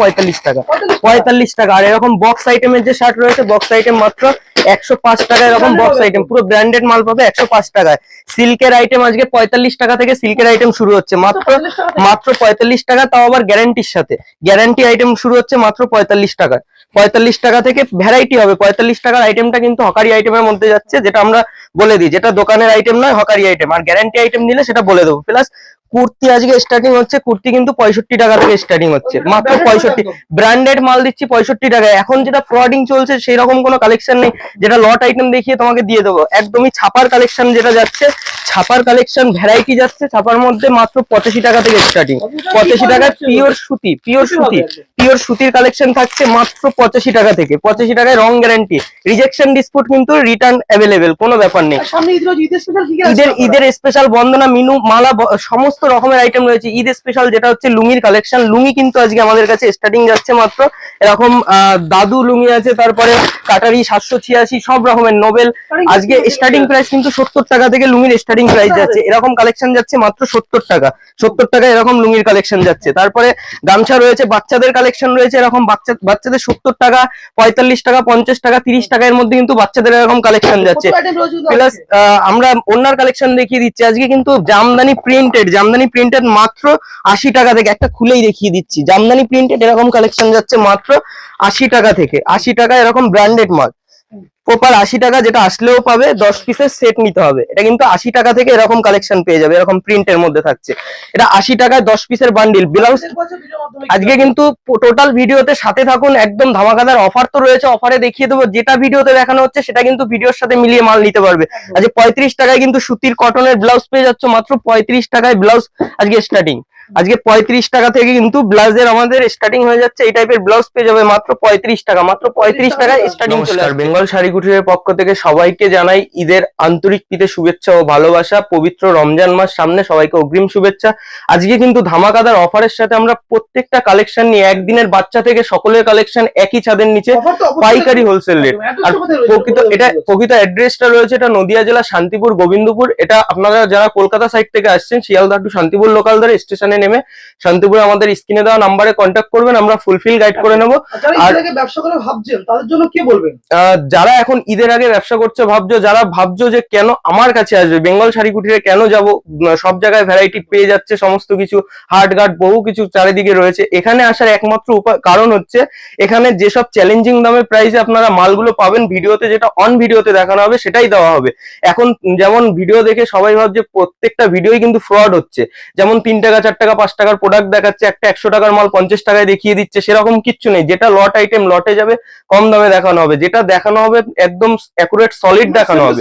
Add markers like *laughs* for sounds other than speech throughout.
পঁয়তাল্লিশ টাকা। পঁয়তাল্লিশ টাকা? আর এরকম বক্স আইটেমের যে শার্ট রয়েছে বক্স আইটেম মাত্র একশো পাঁচ টাকা এরকম বক্স আইটেম পুরো ব্র্যান্ডেড মাল পাবে একশো পাঁচ টাকায়। সিল্কের আইটেম আজকে পঁয়তাল্লিশ টাকা থেকে সিল্কের আইটেম শুরু হচ্ছে। মাত্র মাত্র পঁয়তাল্লিশ টাকা তাও আবার গ্যারান্টির সাথে। গ্যারান্টি আইটেম শুরু হচ্ছে মাত্র পঁয়তাল্লিশ টাকা পঁয়তাল্লিশ টাকা থেকে ভ্যারাইটি হবে। পঁয়তাল্লিশ টাকার আইটেমটা কিন্তু হকারি আইটেমের মধ্যে যাচ্ছে যেটা আমরা বলে দিই। যেটা দোকানের আইটেম নয় হকারি আইটেম আর গ্যারান্টি আইটেম নিলে সেটা বলে দেবো। প্লাস কুর্তি আজকে স্টার্টিং হচ্ছে কুর্তি কিন্তু পঁয়ষট্টি টাকা থেকে স্টার্টিং হচ্ছে। মাত্র পঁয়ষট্টি ব্র্যান্ডেড মাল দিচ্ছি পঁয়ষট্টি টাকায় এখন যেটা ফ্রডিং চলছে সেই রকম কোনো কালেকশন নেই। যেটা লট আইটেম দেখিয়ে তোমাকে দিয়ে দেবো। একদমই ছাপার কালেকশন যেটা যাচ্ছে ছাপার কালেকশন ভ্যারাইটি যাচ্ছে ছাপার মধ্যে মাত্র পঁচাশি টাকা থেকে স্টার্টিং পঁচাশি টাকায় পিওর সুতি পিওর সুতি পিওর সুতির কালেকশন থাকছে মাত্র পঁচাশি টাকা থেকে। পঁচাশি টাকায় রং গ্যারান্টি রিজেকশন ডিসপুট কিন্তু রিটার্ন অ্যাভেলেবেল কোনো ব্যাপার নেই। ঈদের ঈদের স্পেশাল বন্দনা মিনু মালা সমস্ত রকমের আইটেম রয়েছে। ঈদ স্পেশাল যেটা হচ্ছে লুঙ্গির কালেকশন লুঙ্গি কিন্তু আজকে আমাদের কাছে স্টার্টিং যাচ্ছে মাত্র। এরকম আহ, দাদু লুঙ্গি আছে তারপরে কাটারি সাতশো ছিয়াশি সব রকমের নোবেল আজকে স্টার্টিং প্রাইস কিন্তু সত্তর টাকা থেকে লুঙ্গির স্টার্টিং প্রাইস যাচ্ছে এরকম কালেকশন যাচ্ছে মাত্র সত্তর টাকা। সত্তর টাকা এরকম লুঙ্গির কালেকশন যাচ্ছে। তারপরে গামছা রয়েছে বাচ্চাদের কালেকশন রয়েছে এরকম বাচ্চা বাচ্চাদের সত্তর টাকা পঁয়তাল্লিশ টাকা পঞ্চাশ টাকা তিরিশ টাকার মধ্যে কিন্তু বাচ্চাদের এরকম কালেকশন যাচ্ছে। প্লাস? আমরা ওনার কালেকশন দেখিয়ে দিচ্ছি। আজকে কিন্তু জামদানি প্রিন্টেড জামদানি প্রিন্টেড মাত্র আশি টাকা থেকে একটা খুলেই দেখিয়ে দিচ্ছি। জামদানি প্রিন্টেড এরকম কালেকশন যাচ্ছে মাত্র আশি টাকা থেকে। আশি টাকা এরকম ব্র্যান্ডেড মাল। প্রপার আশি টাকা যেটা আসলেও পাবে, দশ পিসের সেট নিতে হবে। এটা কিন্তু আশি টাকা থেকে এরকম কালেকশন পেয়ে যাবে, এরকম প্রিন্টের মধ্যে থাকছে। এটা আশি টাকায় দশ পিসের বান্ডিল ব্লাউজ আজকে কিন্তু টোটাল ভিডিওতে সাথে থাকুন, একদম ধামাকাদার অফার তো রয়েছে অফারে দেখিয়ে দেবো। যেটা ভিডিওতে দেখানো হচ্ছে, সেটা কিন্তু ভিডিওর সাথে মিলিয়ে মাল নিতে পারবে। আজকে পঁয়ত্রিশ টাকায় কিন্তু সুতির কটনের ব্লাউজ পেয়ে যাচ্ছে, মাত্র পঁয়ত্রিশ টাকায় ব্লাউজ আজকে স্টার্টিং আজকে পঁয়ত্রিশ টাকা থেকে কিন্তু ব্লাউজের আমাদের স্টার্টিং হয়ে যাচ্ছে এই টাইপের ব্লাউজ পেয়ে যাবে মাত্র পঁয়ত্রিশ টাকা মাত্র পঁয়ত্রিশ টাকায় স্টার্টিং বেঙ্গল শাড়ি কুটিরের পক্ষ থেকে সবাইকে জানাই ঈদের আন্তরিক প্রীতি শুভেচ্ছা ও ভালোবাসা পবিত্র রমজান মাস সামনে সবাইকে অগ্রিম শুভেচ্ছা। আজকে কিন্তু ধামাকাদার অফারের সাথে আমরা প্রত্যেকটা কালেকশন নিয়ে একদিনের বাচ্চা থেকে সকলের কালেকশন একই ছাদের নিচে পাইকারি হোলসেল রেট আর? প্রকৃত এটা প্রকৃত অ্যাড্রেসটা রয়েছে এটা নদিয়া জেলা শান্তিপুর গোবিন্দপুর। এটা আপনারা যারা কলকাতা সাইড থেকে আসছেন শিয়ালদা টু শান্তিপুর লোকাল ধরে স্টেশনে নেমে। শান্তিপুরে আমাদের স্ক্রিনে দেওয়া নাম্বারে কন্ট্যাক্ট করবেন আমরা ফুলফিল গাইড করে নেব। আর যারা আর- ব্যবসা করে ভাবছেন তাদের জন্য কি বলবেন? যারা এখন ঈদের আগে ব্যবসা করছে ভাবছ যারা ভাবছ যে কেন আমার কাছে আসবে বেঙ্গল শাড়ি কুটিরে কেন যাব সব জায়গায় ভ্যারাইটি পেয়ে যাচ্ছে সমস্ত কিছু হার্ট গার্ড বহু কিছু চারিদিকে রয়েছে এখানে আসার একমাত্র উপায় কারণ হচ্ছে এখানে যেসব চ্যালেঞ্জিং দামের প্রাইসে আপনারা মালগুলো পাবেন ভিডিওতে যেটা অন ভিডিওতে দেখানো হবে সেটাই দেওয়া হবে। এখন যেমন ভিডিও দেখে সবাই ভাবছে প্রত্যেকটা ভিডিওই কিন্তু ফ্রড হচ্ছে। যেমন তিন টাকা চার টাকা পাঁচ টাকার প্রোডাক্ট দেখাচ্ছে একটা একশো টাকার মাল পঞ্চাশ টাকায় দেখিয়ে দিচ্ছে সেরকম কিচ্ছু নেই। যেটা লট আইটেম লটে যাবে কম দামে দেখানো হবে। যেটা দেখানো হবে একদম অ্যাকুরেট সলিড দেখানো হবে।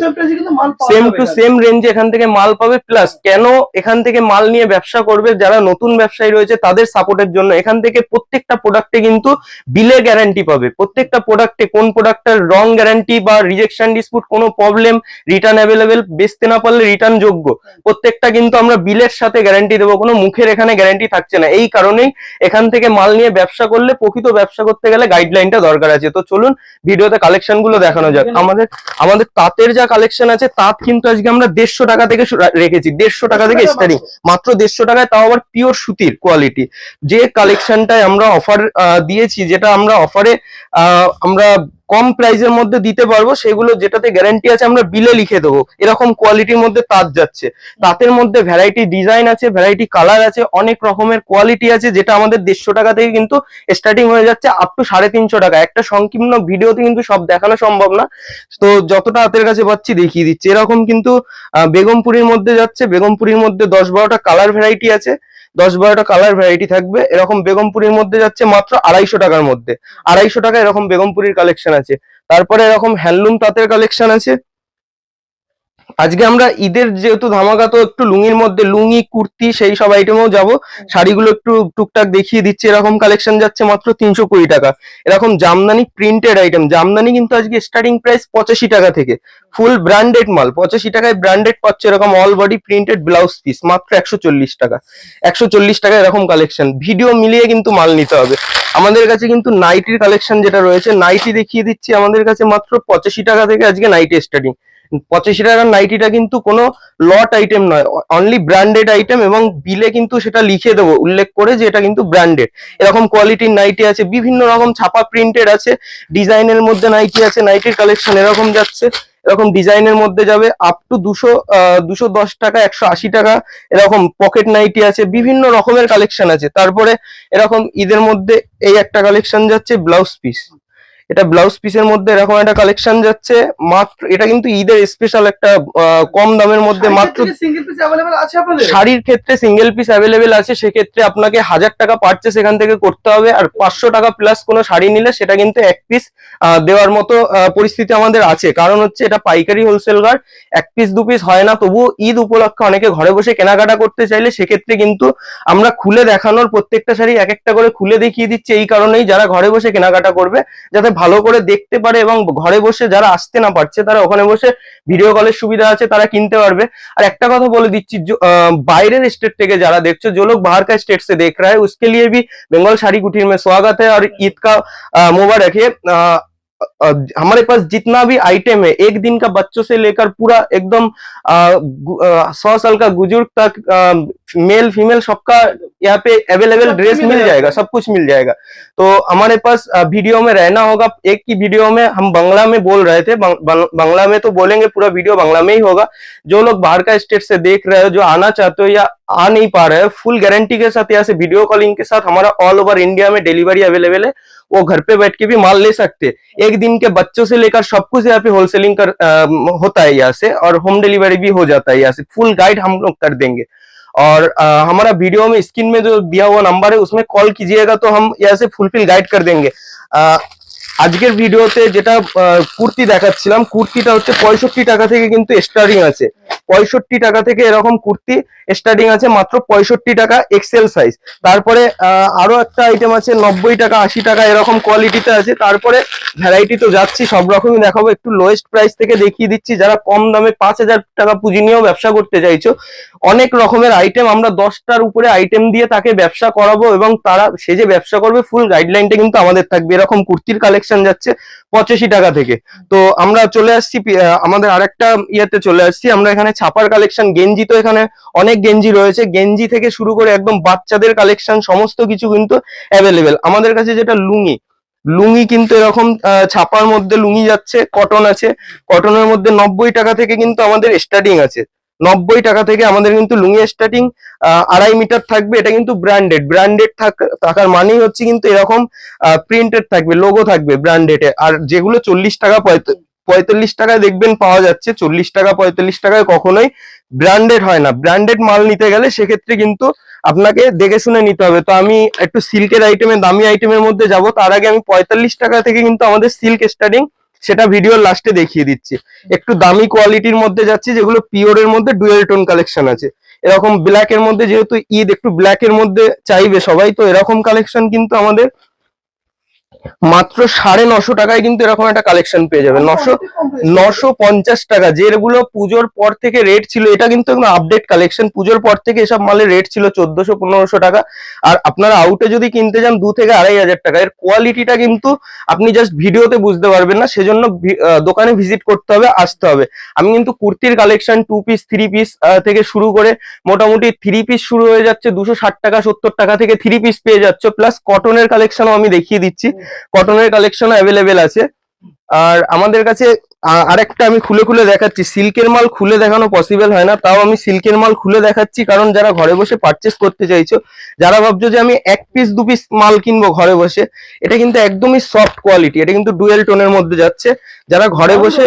সেম টু সেম রেঞ্জে এখান থেকে মাল পাবে প্লাস কেন এখান থেকে মাল নিয়ে ব্যবসা করবে যারা নতুন ব্যবসায়ী রয়েছে তাদের সাপোর্টের জন্য। এখান থেকে প্রত্যেকটা প্রোডাক্টে কিন্তু বিলে গ্যারান্টি পাবে। প্রত্যেকটা প্রোডাক্টে কোন প্রোডাক্টের রং গ্যারান্টি বা রিজেকশন ডিসপুট কোনো প্রবলেম রিটার্ন অ্যাভেলেবেল বেচতে না পারলে রিটার্ন যোগ্য। প্রত্যেকটা কিন্তু আমরা বিলের সাথে গ্যারান্টি দেবো কোনো মুখের এখানে গ্যারান্টি থাকছে না। এই কারণেই এখান থেকে মাল নিয়ে ব্যবসা করলে প্রকৃত ব্যবসা করতে গেলে গাইডলাইনটা দরকার আছে। তো চলুন ভিডিওতে কালেকশনগুলো দেখানো যাক। আমাদের আমাদের তাঁতের যা কালেকশন আছে তাঁত কিন্তু আজকে আমরা দেড়শো টাকা থেকে রেখেছি। দেড়শো টাকা থেকে স্টার্টিং মাত্র। দেড়শো টাকায় তাও আবার পিওর সুতির কোয়ালিটি যে কালেকশনটায় আমরা অফার দিয়েছি যেটা আমরা অফারে আমরা কম প্রাইসের মধ্যে দিতে পারব, সেগুলো যেটাতে গ্যারান্টি আছে আমরা বিলে লিখে দেবো। এরকম কোয়ালিটির মধ্যে তাঁত যাচ্ছে। তাঁতের মধ্যে ভ্যারাইটি ডিজাইন আছে ভ্যারাইটি কালার আছে, অনেক রকমের কোয়ালিটি আছে, যেটা আমাদের দেড়শো টাকা থেকে কিন্তু স্টার্টিং হয়ে যাচ্ছে আপ টু সাড়ে তিনশো টাকা। একটা সংকীর্ণ ভিডিওতে কিন্তু সব দেখানো সম্ভব না। তো যতটা হাতের কাছে পাচ্ছি দেখিয়ে দিচ্ছি। এরকম কিন্তু বেগমপুরীর মধ্যে যাচ্ছে। বেগমপুরীর মধ্যে দশ বারোটা কালার ভ্যারাইটি আছে। দশ বারোটা কালার ভ্যারাইটি থাকবে। এরকম বেগমপুরীর মধ্যে যাচ্ছে মাত্র আড়াইশো টাকার মধ্যে। আড়াইশো টাকা এরকম বেগমপুরির কালেকশন আছে। তারপরে এরকম হ্যান্ডলুম তাঁতের কালেকশন আছে। আজকে আমরা ঈদের যেহেতু ধামাকা তো একটু লুঙ্গির মধ্যে লুঙ্গি কুর্তি সেই সব আইটেমেও যাব। শাড়িগুলো একটু টুকটাক দেখিয়ে দিচ্ছি এরকম কালেকশন যাচ্ছে মাত্র তিনশো কুড়ি টাকা। এরকম জামদানি প্রিন্টেড আইটেম জামদানি কিন্তু আজকে স্টার্টিং প্রাইস পঁচাশি টাকা থেকে। ফুল ব্র্যান্ডেড মাল পঁচাশি টাকায় ব্র্যান্ডেড পাচ্ছে এরকম all body printed blouse piece মাত্র একশো চল্লিশ টাকা। একশো চল্লিশ টাকা এরকম কালেকশন ভিডিও মিলিয়ে কিন্তু মাল নিতে হবে। আমাদের কাছে কিন্তু নাইটির কালেকশন যেটা রয়েছে নাইটি দেখিয়ে দিচ্ছি আমাদের কাছে মাত্র পঁচাশি টাকা থেকে আজকে নাইটি স্টার্টিং পঁচাশি টাকার নাইটিটা কিন্তু কোনো লট আইটেম নয় অনলি ব্র্যান্ডেড আইটেম এবং বিলে কিন্তু সেটা লিখে দেবো, উল্লেখ করে যে এটা কিন্তু ব্র্যান্ডেড এরকম কোয়ালিটির নাইটি আছে, বিভিন্ন রকম ছাপা প্রিন্টেড আছে ডিজাইনের মধ্যে নাইটি আছে, নাইটির কালেকশন এরকম যাচ্ছে, এরকম ডিজাইনের মধ্যে যাবে আপ টু দুশো দুশো দশ টাকা, একশো আশি টাকা, এরকম পকেট নাইটি আছে, বিভিন্ন রকমের কালেকশন আছে। তারপরে এরকম ঈদের মধ্যে এই একটা কালেকশন যাচ্ছে ব্লাউজ পিস এটা ব্লাউজ পিসের মধ্যে এরকম একটা কালেকশন যাচ্ছে। মাত্র এটা কিন্তু ঈদের স্পেশাল একটা কম দামের মধ্যে মাত্র শাড়ির ক্ষেত্রে সিঙ্গেল পিস অ্যাভেলেবেল আছে। সেক্ষেত্রে আপনাকে হাজার টাকা পারচেস এখান থেকে করতে হবে। আর পাঁচশো টাকা প্লাস কোনো শাড়ি নিলে সেটা কিন্তু এক পিস দেওয়ার মতো পরিস্থিতি আমাদের আছে। কারণ হচ্ছে এটা পাইকারি হোলসেল গার্ড এক পিস দু পিস হয় না। তবুও ঈদ উপলক্ষে অনেকে ঘরে বসে কেনাকাটা করতে চাইলে সেক্ষেত্রে কিন্তু আমরা খুলে দেখানোর প্রত্যেকটা শাড়ি এক একটা করে খুলে দেখিয়ে দিচ্ছি। এই কারণেই যারা ঘরে বসে কেনাকাটা করবে যাতে ভালো করে দেখতে পারে এবং ঘরে বসে যারা আসতে না পারছে তারা ওখানে বসে ভিডিও কলের সুবিধা আছে তারা কিনতে পারবে আর একটা কথা বলে দিচ্ছি जो, अ, বাইরের স্টেট থেকে যারা দেখছো जो लोग बाहर का स्टेट से देख रहा है उसके लिए भी बंगाल साड़ी कुटीर में स्वागत है और ईद का अ, मुबारक है अ, अ, हमारे पास जितना भी आइटम है एक दिन का बच्चों से लेकर पूरा एकदम सौ साल का बुज़ुर्ग तक मेल फीमेल सबका यहाँ पे अवेलेबल ड्रेस मिल जाएगा। जाएगा सब कुछ मिल जाएगा। तो हमारे पास वीडियो में रहना होगा एक की वीडियो में हम बांग्ला में बोल रहे थे बंग- बंग- बांग्ला में तो बोलेंगे पूरा वीडियो बंगला में ही होगा। जो लोग बाहर का स्टेट से देख रहे हो जो आना चाहते हो या आ नहीं पा रहे हो फुल गारंटी के साथ यहाँ से वीडियो कॉलिंग के साथ हमारा ऑल ओवर इंडिया में डिलीवरी अवेलेबल है। वो घर पे बैठ के भी माल ले सकते। एक दिन के बच्चों से लेकर सब कुछ यहाँ पे होलसेलिंग कर आ, होता है यहाँ से और होम डिलीवरी भी हो जाता है यहाँ से। फुल गाइड हम लोग कर देंगे। और आ, हमारा वीडियो में स्क्रीन में जो दिया हुआ नंबर है उसमें कॉल कीजिएगा तो हम यहाँ से फुलफिल गाइड कर देंगे। अ, আজকের ভিডিওতে যেটা কুর্তি দেখাচ্ছিলাম, কুর্তিটা হচ্ছে পঁয়ষট্টি টাকা থেকে কিন্তু স্টার্টিং আছে। পঁয়ষট্টি টাকা থেকে এরকম কুর্তি স্টার্টিং আছে, মাত্র পঁয়ষট্টি টাকা এক্সেল সাইজ তারপরে আরও একটা আইটেম আছে, নব্বই টাকা, আশি টাকা এরকম কোয়ালিটিতে আছে। তারপরে ভ্যারাইটি তো যাচ্ছি, সব রকমই দেখাবো। একটু লোয়েস্ট প্রাইস থেকে দেখিয়ে দিচ্ছি। যারা কম দামে পাঁচ হাজার টাকা পুঁজি নিয়েও ব্যবসা করতে চাইছো, অনেক রকমের আইটেম আমরা দশটার উপরে আইটেম দিয়ে তাকে ব্যবসা করাবো এবং তারা, সে যে ব্যবসা করবে ফুল গাইডলাইনটা কিন্তু আমাদের থাকবে। এরকম কুর্তির কালেকশন যাচ্ছে পঁচাশি টাকা থেকে। তো আমরা চলে আসছি আমাদের আরেকটা ইয়েতে চলে আসছি। আমরা এখানে ছাপার কালেকশন গেঞ্জি তো এখানে অনেক গেঞ্জি রয়েছে। গেঞ্জি থেকে শুরু করে একদম বাচ্চাদের কালেকশন সমস্ত কিছু কিন্তু অ্যাভেলেবেল আমাদের কাছে যেটা লুঙ্গি লুঙ্গি কিন্তু এরকম ছাপার মধ্যে লুঙ্গি যাচ্ছে কটন আছে। কটনের মধ্যে নব্বই টাকা থেকে কিন্তু আমাদের স্টার্টিং আছে। নব্বই টাকা থেকে আমাদের কিন্তু লুঙ্গি স্টার্টিং আড়াই মিটার থাকবে। এটা কিন্তু ব্র্যান্ডেড ব্র্যান্ডেড থাকার মানেই হচ্ছে কিন্তু এরকম প্রিন্টেড থাকবে লোগো থাকবে ব্র্যান্ডেড আর যেগুলো চল্লিশ টাকা পঁয়ত- পঁয়তাল্লিশ টাকায় দেখবেন পাওয়া যাচ্ছে। চল্লিশ টাকা, পঁয়তাল্লিশ টাকায় কখনোই ব্র্যান্ডেড হয় না। ব্র্যান্ডেড মাল নিতে গেলে সেক্ষেত্রে কিন্তু আপনাকে দেখে শুনে নিতে হবে। তো আমি একটু সিল্কের আইটেমের দামি আইটেমের মধ্যে যাব। তার আগে আমি পঁয়তাল্লিশ টাকা থেকে কিন্তু আমাদের সিল্ক স্টার্টিং সেটা ভিডিও লাস্টে দেখিয়ে দিচ্ছি। একটু দামি কোয়ালিটির মধ্যে যাচ্ছি, যেগুলো পিওরের মধ্যে ডুয়েল টোন কালেকশন আছে। এরকম ব্ল্যাক এর মধ্যে যেহেতু ঈদ, একটু ব্ল্যাক এর মধ্যে চাইবে সবাই, তো এরকম কালেকশন কিন্তু আমাদের মাত্র সাড়ে নশো টাকায় কিন্তু এরকম একটা কালেকশন পেয়ে যাবে। নশো নশো পঞ্চাশ টাকা। যেগুলো পুজোর পর থেকে রেট ছিল এটা কিন্তু আপডেট কালেকশন পুজোর পর থেকে এসব মালের রেট ছিল চোদ্দশো পনেরোশো টাকা। আর আপনারা আউটে যদি কিনতে যান দু থেকে আড়াই হাজার টাকা। এর কোয়ালিটিটা কিন্তু আপনি জাস্ট ভিডিওতে বুঝতে পারবেন না। সেজন্য দোকানে ভিজিট করতে হবে আসতে হবে। আমি কিন্তু কুর্তির collection two piece three piece থেকে শুরু করে মোটামুটি থ্রি পিস শুরু হয়ে যাচ্ছে। দুশো ষাট টাকা সত্তর টাকা থেকে থ্রি পিস পেয়ে যাচ্ছে। প্লাস কটনের কালেকশনও আমি দেখিয়ে দিচ্ছি। কটনের কালেকশন অ্যাভেলেবেল আছে। আর আমাদের কাছে আরেকটা আমি খুলে খুলে দেখাচ্ছি। সিল্কের মাল খুলে দেখানো পসিবল হয় না তাও আমি সিল্কের মাল খুলে দেখাচ্ছি কারণ যারা ঘরে বসে পারচেস করতে চাইছো যারা ভাবছ যে আমি এক পিস দু পিস মাল কিনবো ঘরে বসে এটা কিন্তু একদমই সফট কোয়ালিটি এটা কিন্তু ডুয়েল টোনের মধ্যে যাচ্ছে। যারা ঘরে বসে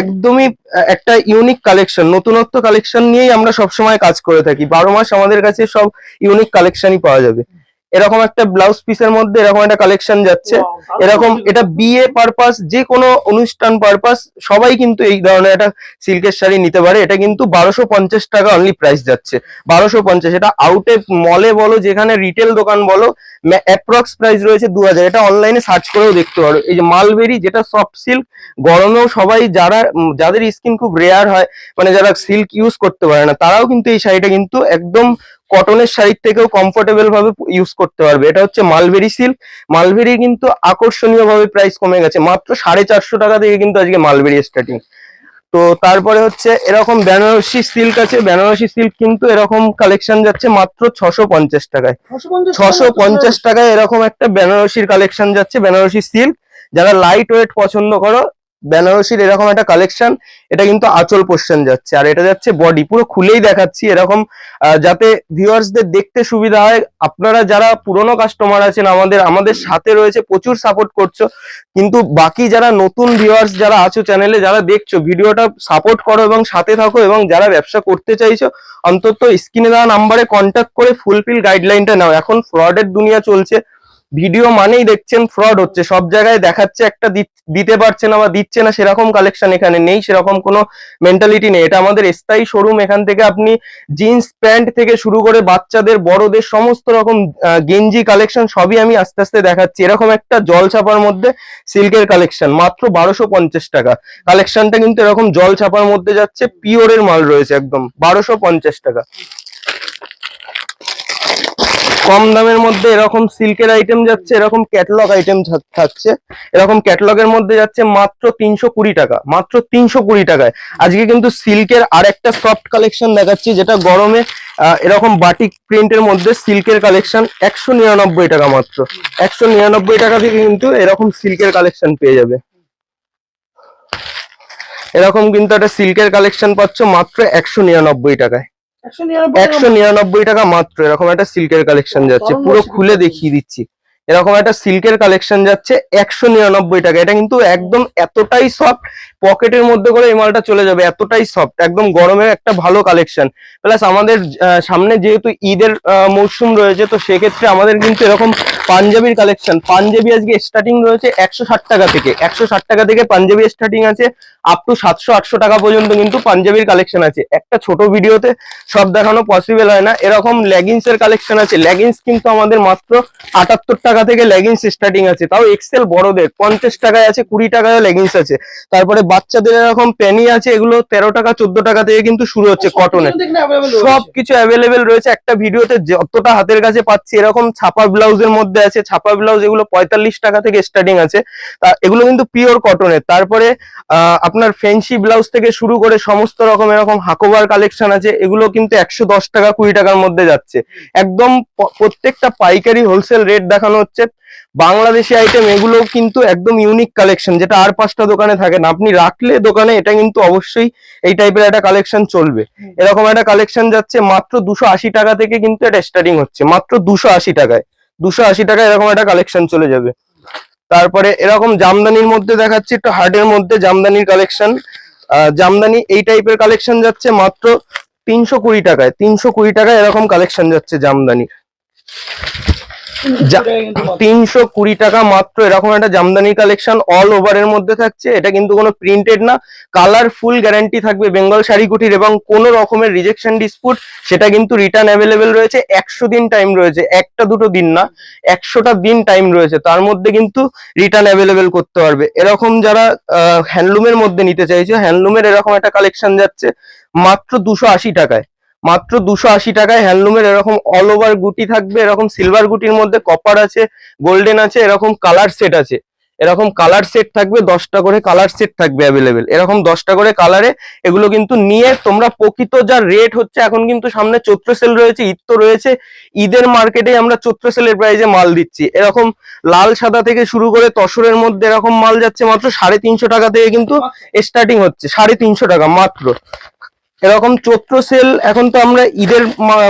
একদমই একটা ইউনিক কালেকশন নতুনত্ব কালেকশন নিয়েই আমরা সবসময় কাজ করে থাকি। বারো মাস আমাদের কাছে সব ইউনিক কালেকশনই পাওয়া যাবে। এরকম একটা ব্লাউজ পিসের মধ্যে এরকম একটা কালেকশন যাচ্ছে। এরকম এটা বিয়ে পারপাস যে কোনো অনুষ্ঠান পারপাস সবাই কিন্তু এই ধরনের একটা সিল্কের শাড়ি নিতে পারে। এটা কিন্তু বারোশো পঞ্চাশ টাকা অনলি প্রাইস যাচ্ছে। বারোশো পঞ্চাশ এটা আউটে মলে বলো যেখানে রিটেল দোকান বলো অ্যাপ্রক্স প্রাইস রয়েছে দু হাজার এটা অনলাইনে সার্চ করেও দেখতে পারো। এই যে মালবেরি যেটা সফট সিল্ক গরমেও সবাই যারা যাদের স্কিন খুব রেয়ার হয় মানে যারা সিল্ক ইউজ করতে পারে না তারাও কিন্তু এই শাড়িটা কিন্তু একদম কটনের শাড়ির থেকেও কমফোর্টেবল ভাবে ইউজ করতে পারবে। এটা হচ্ছে মালবেরি সিল্ক মালবেরি কিন্তু আকর্ষণীয় ভাবে প্রাইস কমে গেছে। মাত্র সাড়ে চারশো টাকা থেকে কিন্তু আজকে মালবেরি স্টার্টিং তো তারপরে হচ্ছে এরকম বেনারসি সিল্ক আছে। বেনারসি সিল্ক কিন্তু এরকম কালেকশন যাচ্ছে মাত্র ছশো পঞ্চাশ টাকায়। ছশো পঞ্চাশ টাকায় এরকম একটা বেনারসির কালেকশন যাচ্ছে বেনারসি সিল্ক যারা লাইট ওয়েট পছন্দ করো বেনারসির এরকম একটা কালেকশন এটা কিন্তু আচল পোর্শন যাচ্ছে। আর এটা যাচ্ছে বডি পুরো খুলেই দেখাচ্ছি এরকম যাতে ভিউয়ার্সদের দেখতে সুবিধা হয়। আপনারা যারা পুরনো কাস্টমার আছেন, আমাদের আমাদের সাথে রয়েছে, প্রচুর সাপোর্ট করছ। কিন্তু বাকি যারা নতুন ভিউয়ার্স যারা আছো চ্যানেলে যারা দেখছ, ভিডিওটা সাপোর্ট করো এবং সাথে থাকো এবং যারা ব্যবসা করতে চাইছো, অন্তত স্ক্রিনে দেওয়া নাম্বারে কন্ট্যাক্ট করে ফুলফিল গাইডলাইনটা নাও। এখন ফ্রডের দুনিয়া চলছে। ভিডিও মানেই দেখছেন ফ্রড হচ্ছে। সব জায়গায় দেখাচ্ছে একটা দিতে পারছে না বা দিচ্ছে না সেরকম কালেকশন এখানে নেই, সেরকম কোনো মেন্টালিটি নেই। এটা আমাদের স্থায়ী শোরুম এখান থেকে আপনি জিন্স প্যান্ট থেকে শুরু করে বাচ্চাদের, বড়দের, সমস্ত রকম গেঞ্জি কালেকশন সবই আমি আস্তে আস্তে দেখাচ্ছি। এরকম একটা জল ছাপার মধ্যে সিল্কের কালেকশন মাত্র বারোশো পঞ্চাশ টাকা। কালেকশনটা কিন্তু এরকম জল ছাপার মধ্যে যাচ্ছে পিওরের মাল রয়েছে একদম, বারোশো পঞ্চাশ টাকা। কম দামের মধ্যে এরকম সিল্কের আইটেম যাচ্ছে, এরকম ক্যাটলগ আইটেম থাকছে। এরকম ক্যাটলগের মধ্যে যাচ্ছে মাত্র তিনশো কুড়ি টাকা, মাত্র তিনশো কুড়ি টাকায়। আজকে কিন্তু সিল্কের আর একটা সফট কালেকশন দেখাচ্ছি, যেটা গরমে এরকম বাটিক প্রিন্টের মধ্যে সিল্কের কালেকশন একশো নিরানব্বই টাকা মাত্র। একশো নিরানব্বই টাকা থেকে কিন্তু এরকম সিল্কের কালেকশন পেয়ে যাবে। এরকম কিন্তু একটা সিল্কের কালেকশন পাচ্ছ মাত্র একশো নিরানব্বই টাকায়। একশো নিরানব্বই টাকা মাত্র এরকম একটা সিল্কের কালেকশন যাচ্ছে পুরো খুলে দেখিয়ে দিচ্ছি। এরকম একটা সিল্কের কালেকশন যাচ্ছে একশো নিরানব্বই টাকা। এটা কিন্তু একদম এতটাই সফট পকেটের মধ্যে করে এই মালটা চলে যাবে এতটাই সফট একদম গরমের একটা ভালো কালেকশন প্লাস আমাদের সামনে যেহেতু ঈদের মরশুম রয়েছে তো সেক্ষেত্রে আমাদের কিন্তু এরকম পাঞ্জাবির কালেকশন পাঞ্জাবি আজকে স্টার্টিং রয়েছে একশো ষাট টাকা থেকে। একশো ষাট টাকা থেকে পাঞ্জাবি স্টার্টিং আছে আপ টু সাতশো আটশো টাকা পর্যন্ত কিন্তু পাঞ্জাবির কালেকশন আছে। একটা ছোট ভিডিওতে সব দেখানো পসিবল হয় না। এরকম লেগিংস এর কালেকশন আছে। লেগিংস কিন্তু আমাদের মাত্র আটাত্তর টাকা থেকে লেগিংস স্টার্টিং আছে। তাও এক্সেল বড়দের পঞ্চাশ টাকায় আছে কুড়ি টাকায় লেগিংস আছে। তারপরে বাচ্চাদের এরকম প্যানি আছে এগুলো তেরো টাকা চোদ্দ টাকা থেকে কিন্তু শুরু হচ্ছে কটনের সব কিছু অ্যাভেলেবেল রয়েছে। একটা ভিডিওতে যতটা হাতের কাছে পাচ্ছি এরকম ছাপা ব্লাউজের মধ্যে আছে ছাপা ব্লাউজ এগুলো পঁয়তাল্লিশ টাকা থেকে স্টার্টিং আছে। তা এগুলো কিন্তু পিওর কটনের তারপরে আপনার ফেন্সি ব্লাউজ থেকে শুরু করে সমস্ত রকম এরকম হাকোবার কালেকশন আছে এগুলো কিন্তু একশো দশ টাকা কুড়ি টাকার মধ্যে যাচ্ছে। একদম প্রত্যেকটা পাইকারি হোলসেল রেট দেখানো হচ্ছে। বাংলাদেশি আইটেম এগুলো কিন্তু একদম ইউনিক কালেকশন যেটা আর পাঁচটা দোকানে থাকে না। আপনি রাখলে দোকানে এটা কিন্তু অবশ্যই এই টাইপের একটা কালেকশন চলবে। এরকম একটা কালেকশন যাচ্ছে মাত্র দুশো আশি টাকা থেকে কিন্তু এটা স্টার্টিং হচ্ছে মাত্র দুশো আশি টাকায়। দুশো আশি টাকা এরকম একটা কালেকশন চলে যাবে। তারপরে এরকম জামদানির মধ্যে দেখাচ্ছি, একটু হার্টের মধ্যে জামদানির কালেকশন জামদানি এই টাইপের কালেকশন যাচ্ছে মাত্র তিনশো কুড়ি টাকায়। তিনশো কুড়ি টাকায় এরকম কালেকশন যাচ্ছে জামদানি। *laughs* তিনশো কুড়ি টাকা মাত্র এরকম একটা জামদানি কালেকশন অল ওভার এর মধ্যে থাকছে। এটা কিন্তু কোনো প্রিন্টেড না কালার ফুল গ্যারান্টি থাকবে বেঙ্গল শাড়ি কুটির এবং কোন রকমের রিজেকশন ডিসপুট সেটা কিন্তু রিটার্ন অ্যাভেলেবেল রয়েছে। একশো দিন টাইম রয়েছে একটা দুটো দিন না একশোটা দিন টাইম রয়েছে। তার মধ্যে কিন্তু রিটার্ন অ্যাভেলেবেল করতে পারবে। এরকম যারা হ্যান্ডলুমের মধ্যে নিতে চাইছে হ্যান্ডলুমের এরকম একটা কালেকশন যাচ্ছে মাত্র দুশো আশি টাকায়। মাত্র দুশো আশি টাকায় হ্যান্ডলুমের এরকম অল ওভার গুটি থাকবে এরকম সিলভার গুটির মধ্যে কপার আছে গোল্ডেন আছে এরকম কালার সেট আছে। এরকম কালার সেট থাকবে দশটা করে কালার সেট থাকবে অ্যাভেলেবেল এরকম দশটা করে কালারে এগুলো কিন্তু নিয়ে তোমরা প্রকৃত যা রেট হচ্ছে এখন কিন্তু সামনে চৈত্র সেল রয়েছে ঈদ তো রয়েছে ঈদের মার্কেটে আমরা চৈত্র সেলের প্রাইজে মাল দিচ্ছি। এরকম লাল সাদা থেকে শুরু করে তসরের মধ্যে এরকম মাল যাচ্ছে মাত্র সাড়ে তিনশো টাকা থেকে কিন্তু স্টার্টিং হচ্ছে সাড়ে তিনশো টাকা মাত্র। এরকম চৈত্র সেল, এখন তো আমরা ঈদের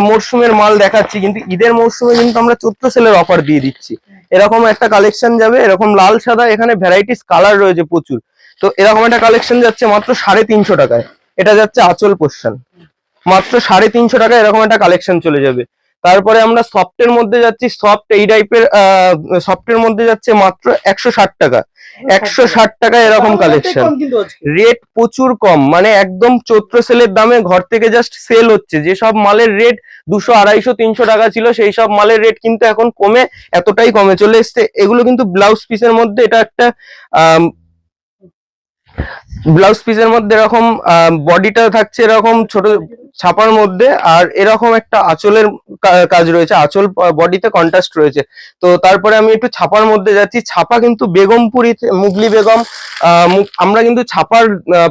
মরশুমের মাল দেখাচ্ছি, কিন্তু ঈদের মরশুমে কিন্তু আমরা চৈত্র সেলের অফার দিয়ে দিচ্ছি। এরকম একটা কালেকশন যাবে, এরকম লাল, সাদা, এখানে ভ্যারাইটিস কালার রয়েছে প্রচুর। তো এরকম একটা কালেকশন যাচ্ছে মাত্র সাড়ে তিনশো টাকায়। এটা যাচ্ছে আচল পোষণ মাত্র সাড়ে তিনশো টাকায় এরকম একটা কালেকশন চলে যাবে। তারপরে আমরা সফটের মধ্যে যাচ্ছি সফট এই টাইপের সফটের মধ্যে যাচ্ছে মাত্র একশো ষাট টাকা। একশো ষাট টাকায় এরকম কালেকশন রেট প্রচুর কম মানে একদম চৈত্র সেলের দামে ঘর থেকে জাস্ট সেল হচ্ছে। যেসব মালের রেট দুশো আড়াইশো তিনশো টাকা ছিল সেই সব মালের রেট কিন্তু এখন কমে এতটাই কমে চলে এসছে। এগুলো কিন্তু ব্লাউজ পিসের মধ্যে এটা একটা ব্লাউজ পিসের মধ্যে এরকম বডিটা থাকছে এরকম ছোট ছাপার মধ্যে আর এরকম একটা আঁচলের কাজ রয়েছে, আঁচল বডিতে কন্ট্রাস্ট রয়েছে। তো তারপরে আমি একটু ছাপার মধ্যে যাচ্ছি। ছাপা কিন্তু বেগমপুরি মুগলি বেগম আমরা কিন্তু ছাপার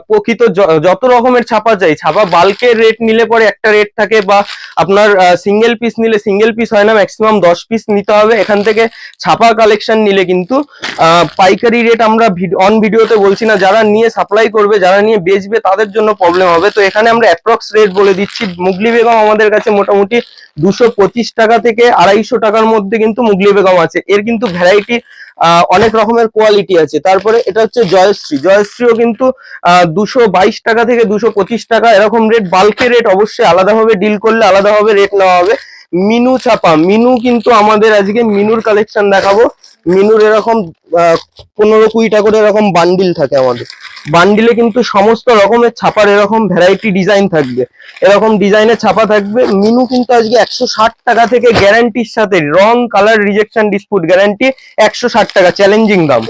প্রকৃত যত রকমের ছাপা চাই, ছাপা বাল্কের রেট নিলে পরে একটা রেট থাকে বা আপনার সিঙ্গেল পিস নিলে সিঙ্গেল পিস হয় না ম্যাক্সিমাম দশ পিস নিতে হবে। এখান থেকে ছাপা কালেকশন নিলে কিন্তু পাইকারি রেট আমরা অন ভিডিওতে বলছি না, যারা নিয়ে সাপ্লাই করবে, যারা নিয়ে বেচবে, তাদের জন্য প্রবলেম হবে। তো এখানে আমরা অ্যাপ্রক্স রেট বলে দিচ্ছি মুগলি বেগম আমাদের কাছে মোটামুটি দুশো পঁচিশ টাকা থেকে আড়াইশো টাকার মধ্যে কিন্তু মুগলি বেগম আছে। এর কিন্তু ভ্যারাইটি অনেক রকমের কোয়ালিটি আছে। তারপরে এটা হচ্ছে জয়শ্রী। জয়শ্রীও কিন্তু দুশো টাকা থেকে দুশো টাকা এরকম রেট বাল্কের রেট অবশ্যই আলাদাভাবে ডিল করলে আলাদাভাবে রেট নেওয়া হবে। মিনু ছাপা। মিনু কিন্তু আমাদের আজকে মিনুর কালেকশন দেখাবো। মিনুর এরকম পনেরো কুড়িটা করে এরকম বান্ডিল থাকে আমাদের। বান্ডিলে কিন্তু সমস্ত রকমের ছাপার এরকম ভ্যারাইটি ডিজাইন থাকবে। এরকম ডিজাইনের ছাপা থাকবে। মিনু কিন্তু আজকে একশো ষাট টাকা থেকে গ্যারান্টির সাথে রং কালার রিজেকশন ডিসপুট গ্যারান্টি একশো ষাট টাকা চ্যালেঞ্জিং দাম।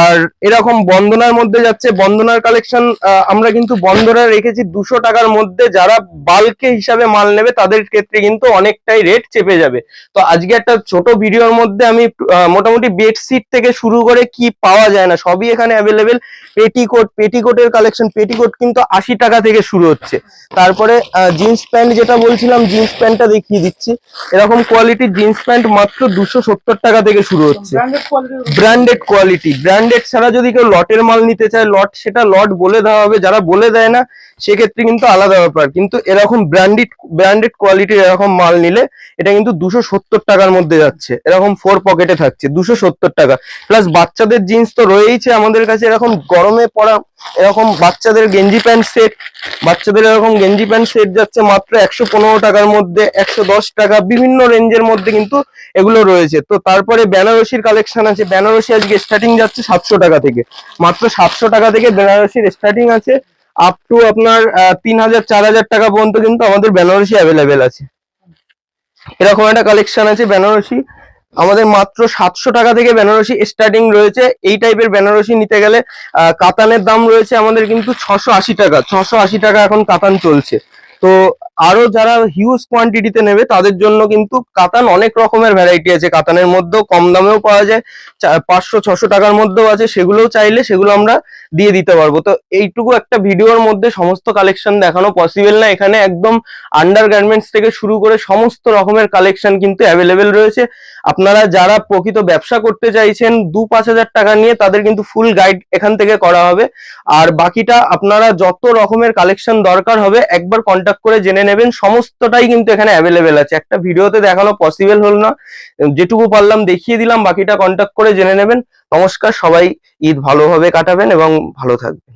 আর এরকম বন্দনার মধ্যে যাচ্ছে বন্দনার কালেকশন আমরা কিন্তু বন্দনা রেখেছি দুশো টাকার মধ্যে। যারা বাল্কে হিসাবে মাল নেবে তাদের ক্ষেত্রে কিন্তু অনেকটাই রেট চেপে যাবে। তো আজকে একটা ছোট ভিডিওর মধ্যে আমি মোটামুটি বেডশিট থেকে শুরু করে কি পাওয়া যায় না সবই এখানে অ্যাভেলেবেল পেটিকোট পেটিকোটের কালেকশন পেটিকোট কিন্তু আশি টাকা থেকে শুরু হচ্ছে। তারপরে জিন্স প্যান্ট যেটা বলছিলাম জিন্স প্যান্টটা দেখিয়ে দিচ্ছি। এরকম কোয়ালিটির জিন্স প্যান্ট মাত্র দুশো সত্তর টাকা থেকে শুরু হচ্ছে। ব্র্যান্ডেড কোয়ালিটি ব্র্যান্ডেড ছাড়া যদি কেউ লটের মাল নিতে চায়, লট সেটা লট বলে দেওয়া হবে, যারা বলে দেয় না, সেক্ষেত্রে কিন্তু আলাদা ব্যাপার। কিন্তু এরকম ব্র্যান্ডেড ব্র্যান্ডেড কোয়ালিটির এরকম মাল নিলে, এটা কিন্তু দুশো সত্তর টাকার মধ্যে যাচ্ছে। এরকম ফোর পকেটে থাকছে, দুশো সত্তর টাকা। প্লাস বাচ্চাদের জিন্স তো রয়েইছে আমাদের কাছে, এরকম গরমে পড়া এরকম বাচ্চাদের গেঞ্জি প্যান্ট সেট, বাচ্চাদের এরকম গেঞ্জি প্যান্ট সেট যাচ্ছে মাত্র একশো পনেরো টাকার মধ্যে, একশো দশ টাকা, বিভিন্ন রেঞ্জের মধ্যে কিন্তু এগুলো রয়েছে। তো তারপরে বেনারসির কালেকশন আছে, বেনারসি আজকে স্টার্টিং যাচ্ছে সাতশো টাকা থেকে। মাত্র সাতশো টাকা থেকে বেনারসির স্টার্টিং আছে আপ টু আপনার তিন হাজার, চার হাজার টাকা পর্যন্ত কিন্তু আমাদের বেনারসি অ্যাভেলেবেল আছে। এরকম একটা কালেকশন আছে বেনারসি। আমাদের মাত্র সাতশো টাকা থেকে বেনারসি স্টার্টিং রয়েছে। এই টাইপের বেনারসি নিতে গেলে কাতানের দাম রয়েছে আমাদের কিন্তু ছশো আশি টাকা। ছশো আশি টাকা এখন কাতান চলছে। তো আরও যারা হিউজ কোয়ান্টিটিতে নেবে, তাদের জন্য কিন্তু কাতান অনেক রকমের ভ্যারাইটি আছে। কাতানের মধ্যেও কম দামেও পাওয়া যায়। পাঁচশো, ছশো টাকার মধ্যেও আছে। সেগুলোও চাইলে সেগুলো আমরা দিয়ে দিতে পারব। তো এইটুকু একটা ভিডিওর মধ্যে সমস্ত কালেকশন দেখানো পসিবল না। এখানে একদম আন্ডার গার্মেন্টস থেকে শুরু করে সমস্ত রকমের কালেকশন কিন্তু অ্যাভেলেবেল রয়েছে। আপনারা যারা প্রকৃত ব্যবসা করতে চাইছেন, দু পাঁচ হাজার টাকা নিয়ে তাদের কিন্তু ফুল গাইড এখান থেকে করা হবে। আর বাকিটা আপনারা যত রকমের কালেকশন দরকার হবে, একবার কন্ট্যাক্ট করে জেনে নেবেন। সমস্তটাই কিন্তু এখানে অ্যাভেলেবেল আছে। একটা ভিডিওতে দেখানো পসিবল হল না। যেটুকু পারলাম দেখিয়ে দিলাম, বাকিটা কন্ট্যাক্ট করে জেনে নেবেন। নমস্কার সবাই ঈদ ভালোভাবে কাটাবেন এবং ভালো থাকবেন।